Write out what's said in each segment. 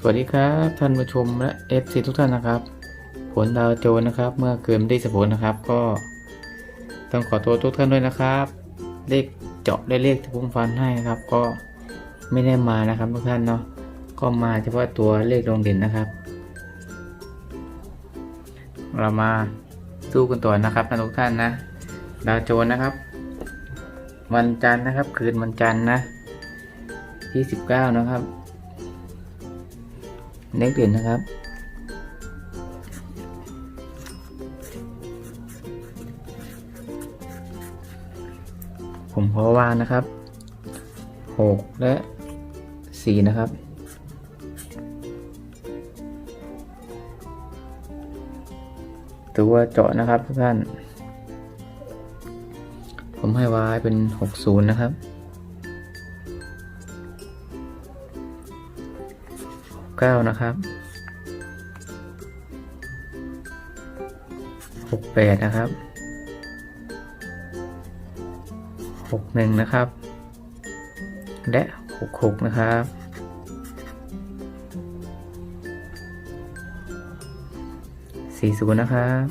สวัสดีครับท่านผู้ชมและ FC ทุกท่านนะครับ ผลดาวโจนนะครับ เมื่อเกินได้สผลนะครับ ก็ต้องขอโทษทุกท่านด้วยนะครับ เลขเจาะได้เลขที่ผมฟันให้นะครับ ก็ไม่ได้มานะครับทุกท่านเนาะก็มาเฉพาะตัวเลขลงเด่นนะครับ เรามาสู้กันต่อนะครับนะทุกท่านนะดาวโจนนะครับ วันจันทร์นะครับ คืนวันจันทร์นะที่สิบเก้านะครับ เลขเด่นนะครับ ผมขอวางนะครับหกและสี่นะครับตัวเจาะนะครับทุกท่าน ผมให้ไว้เป็นหกศูนย์นะครับ เก้านะครับหกแปดนะครับหกหนึ่งนะครับ และหกหกนะครับสี่ศูนย์นะครับ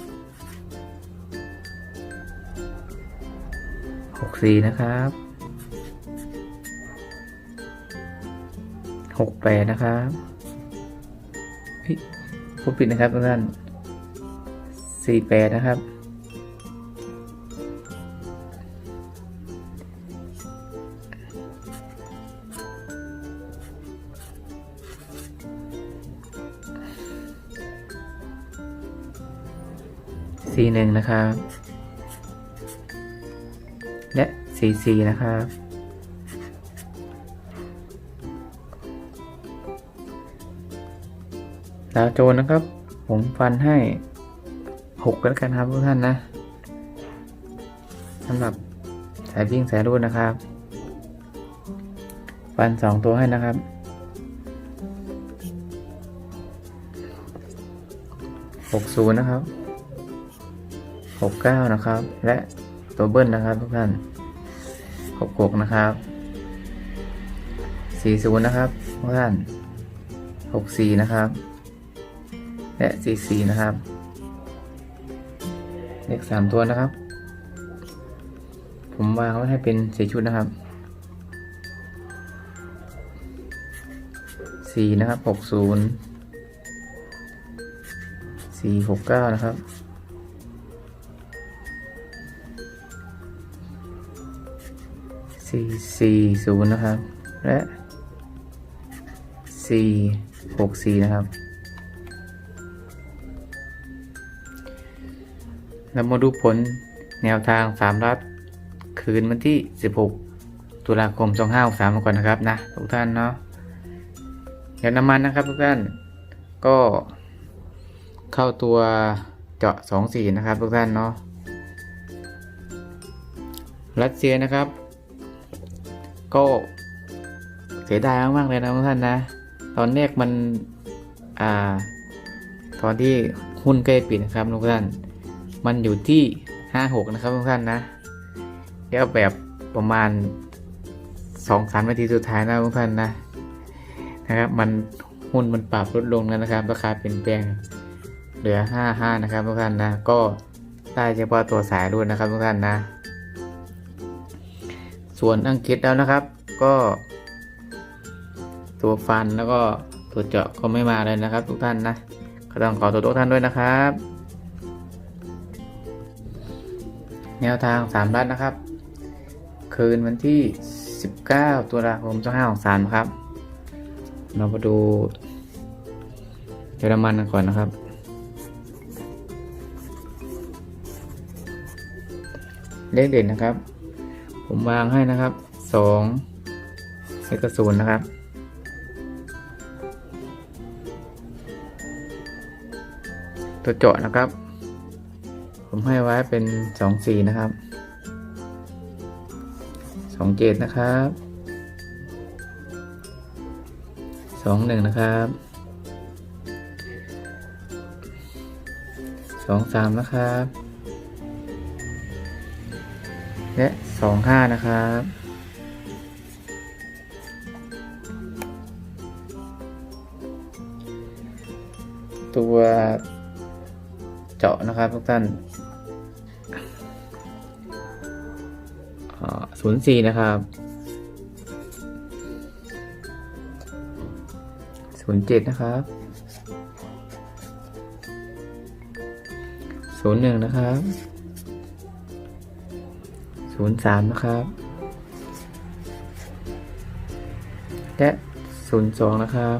หกสี่นะครับหกแปดนะครับ พูดผิดนะครับทุกท่านสี่แปดนะครับ สี่หนึ่งนะครับ และสี่สี่นะครับ ดาวโจนนะครับ ผมฟันให้หกกันแล้วกันครับทุกท่านนะสำหรับสายวิ่งสายรูดนะครับ ฟันสองตัวให้นะครับหกศูนย์นะครับหกเก้านะครับ และตัวเบิ้ลนะครับทุกท่านหกหกนะครับสี่ศูนย์นะครับทุกท่านหกสี่นะครับ และสี่สี่นะครับ เลขสามตัวนะครับ ผมวางไว้ให้เป็นสี่ชุดนะครับสี่นะครับหกศูนย์สี่หกเก้านะครับสี่สี่ศูนย์นะครับ และสี่หกสี่นะครับ เรามาดูผลแนวทางสามรัฐคืนวันที่ 16 ตุลาคม 2563ก่อนนะครับนะทุกท่านเนาะเดี๋ยวน้ำมันนะครับทุกท่านก็เข้าตัวเจาะ 24 นะครับทุกท่านเนาะรัสเซียนะครับ ก็เสียดายมากๆเลยนะทุกท่านนะ ตอนแรกมันอ่าตอนที่หุ้นใกล้ปิดนะครับทุกท่าน มันอยู่ที่ห้าหกนะครับทุกท่านนะเดี๋ยวแบบประมาณสองสามนาทีสุดท้ายนะทุกท่านนะนะครับมันหุ้นมันปรับลดลงแล้วนะครับ ราคาเปลี่ยนแปลงเหลือห้าห้านะครับทุกท่านนะก็ได้เฉพาะตัวสายรุ่นนะครับทุกท่านนะ ส่วนอังกฤษแล้วนะครับ ก็ ตัวฟันแล้วก็ตัวเจาะก็ไม่มาเลยนะครับ ทุกท่านนะก็ต้องขอตัวทุกท่านด้วยนะครับ แนวทางสามรัฐนะครับ คืนวันที่ 19 ตุลาคม2563ครับ เรามาดูเยอรมันกันก่อนนะครับเลขเด่นนะครับ ผมวางให้นะครับ2เลขศูนย์นะครับ ตัวเจาะนะครับ ผมให้ไว้เป็นสองสี่นะครับสองเจ็ดนะครับสองหนึ่งนะครับสองสามนะครับ และสองห้านะครับตัวเจาะนะครับทุกท่าน ศูนย์สี่นะครับศูนย์เจ็ดนะครับศูนย์หนึ่งนะครับศูนย์สามนะครับ และศูนย์สองนะครับ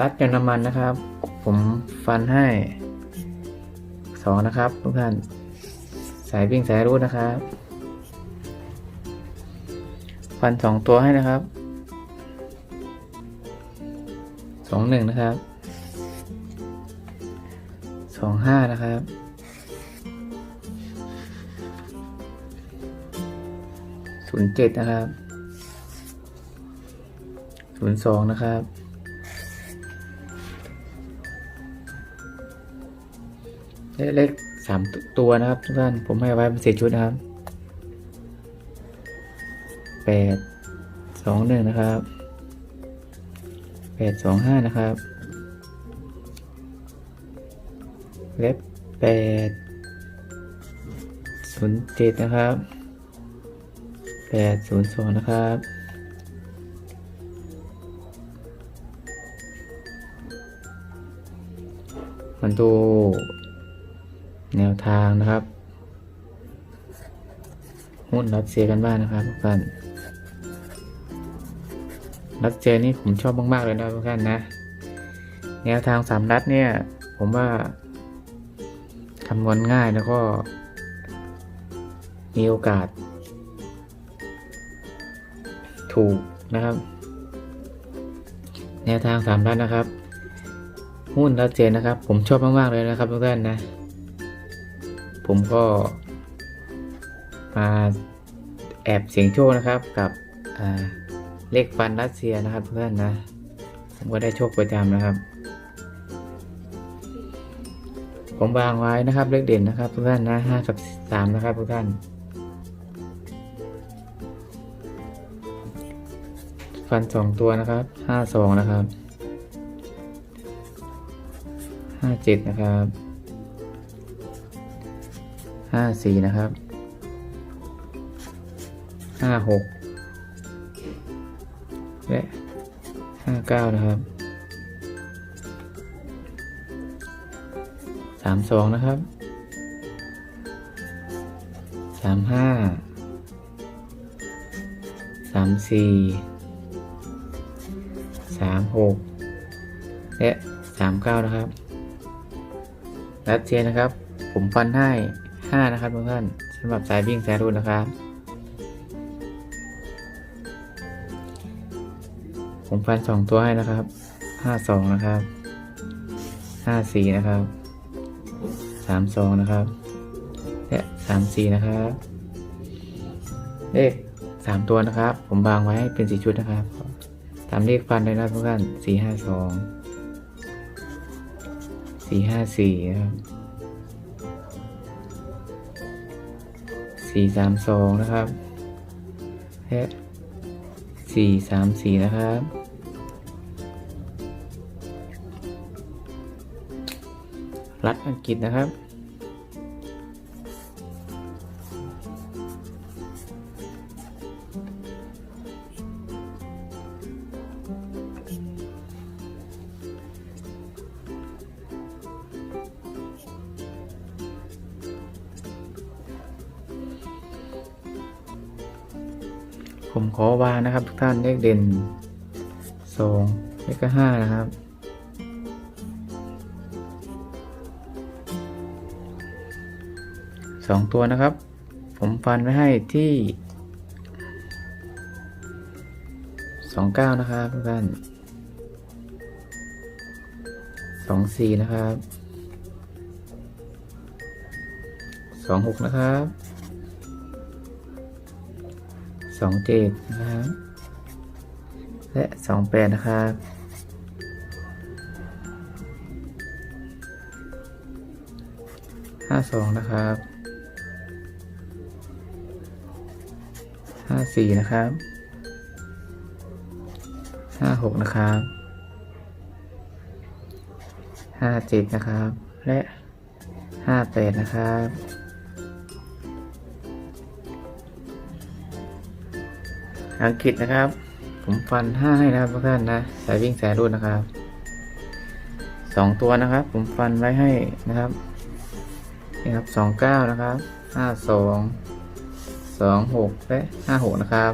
รัดยางน้ำมันนะครับ ผมฟันให้สองนะครับทุกท่าน สายวิ่งสายรูดนะครับ ฟันสองตัวให้นะครับสองหนึ่งนะครับสองห้านะครับศูนย์เจ็ดนะครับศูนย์สองนะครับ เลขสามตัวนะครับ ทุกท่านผมให้ไว้เป็นสี่ชุดนะครับแปดสองหนึ่งนะครับแปดสองห้านะครับ เล็บแปดศูนย์เจ็ดนะครับแปดศูนย์สองนะครับมันดู แนวทางนะครับหุ้นรัสเซียกันบ้างนะครับทุกท่านรัสเซียนี่ผมชอบมาก ๆ เลยนะทุกท่านนะ แนวทางสามรัฐเนี่ย ผมว่าคำนวณง่ายแล้วก็ มีโอกาส ถูกนะครับ แนวทางสามรัฐนะครับ หุ้นรัสเซียนะครับ ผมชอบมาก ๆ เลยนะครับทุกท่านนะ ผมก็มาแอบเสียงโชคนะครับกับเลขฟันรัสเซียนะครับทุกท่านนะ ผมก็ได้โชคประจำนะครับ ผมวางไว้นะครับเลขเด่นนะครับทุกท่านนะห้ากับสามนะครับทุกท่านฟันสองตัวนะครับห้าสองนะครับห้าเจ็ดนะครับ ห้าสี่นะครับห้าหกและห้าเก้านะครับสามสองนะครับสามห้าสามสี่สามหกและสามเก้านะครับรัสเซียนะครับ ผมฟันให้ ห้านะครับทุกท่านสำหรับสายวิ่งสายรุ่นนะครับ ผมฟันสองตัวให้นะครับห้าสองนะครับห้าสี่นะครับสามสองนะครับ และสามสี่นะครับ เลขสามตัวนะครับ ผมบางไว้ให้เป็นสีชุดนะครับ ตามเลขฟันเลยนะทุกท่านสี่ห้าสองสี่ห้าสี่นะครับ สี่สามสองนะครับและสี่สามสี่นะครับ รัฐอังกฤษนะครับ ผมขอวานะครับ ทุกท่านเลขเด่นสองเลขก็ห้านะครับ สองตัวนะครับ ผมฟันไว้ให้ที่สองเก้านะครับทุกท่านสองสี่นะครับสองหกนะครับ สองเจ็ดนะครับ และสองแปดนะครับห้าสองนะครับห้าห้าสี่นะครับห้าหกนะครับห้าเจ็ดนะครับ และห้าแปดนะครับ อังกฤษนะครับ ผมฟันห้าให้นะครับทุกท่านนะสายวิ่งสายรูดนะครับสองตัวนะครับ ผมฟันไว้ให้นะครับนี่ครับสองเก้านะครับห้าสองสองหกและห้าหกนะครับ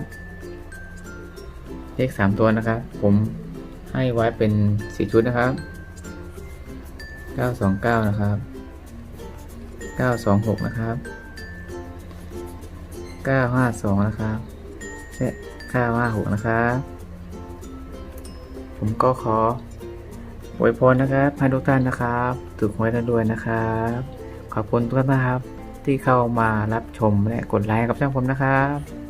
เลขสามตัวนะครับ ผมให้ไว้เป็นสี่ชุดนะครับเก้าสองเก้านะครับเก้าสองหกนะครับเก้าห้าสองนะครับ และค่าห้าหกนะครับ ผมก็ขออวยพรนะครับให้ทุกท่านนะครับถูกหวยกันด้วยนะครับ ขอบคุณทุกท่านนะครับ ที่เข้ามารับชมและกดไลค์กับช่องผมนะครับ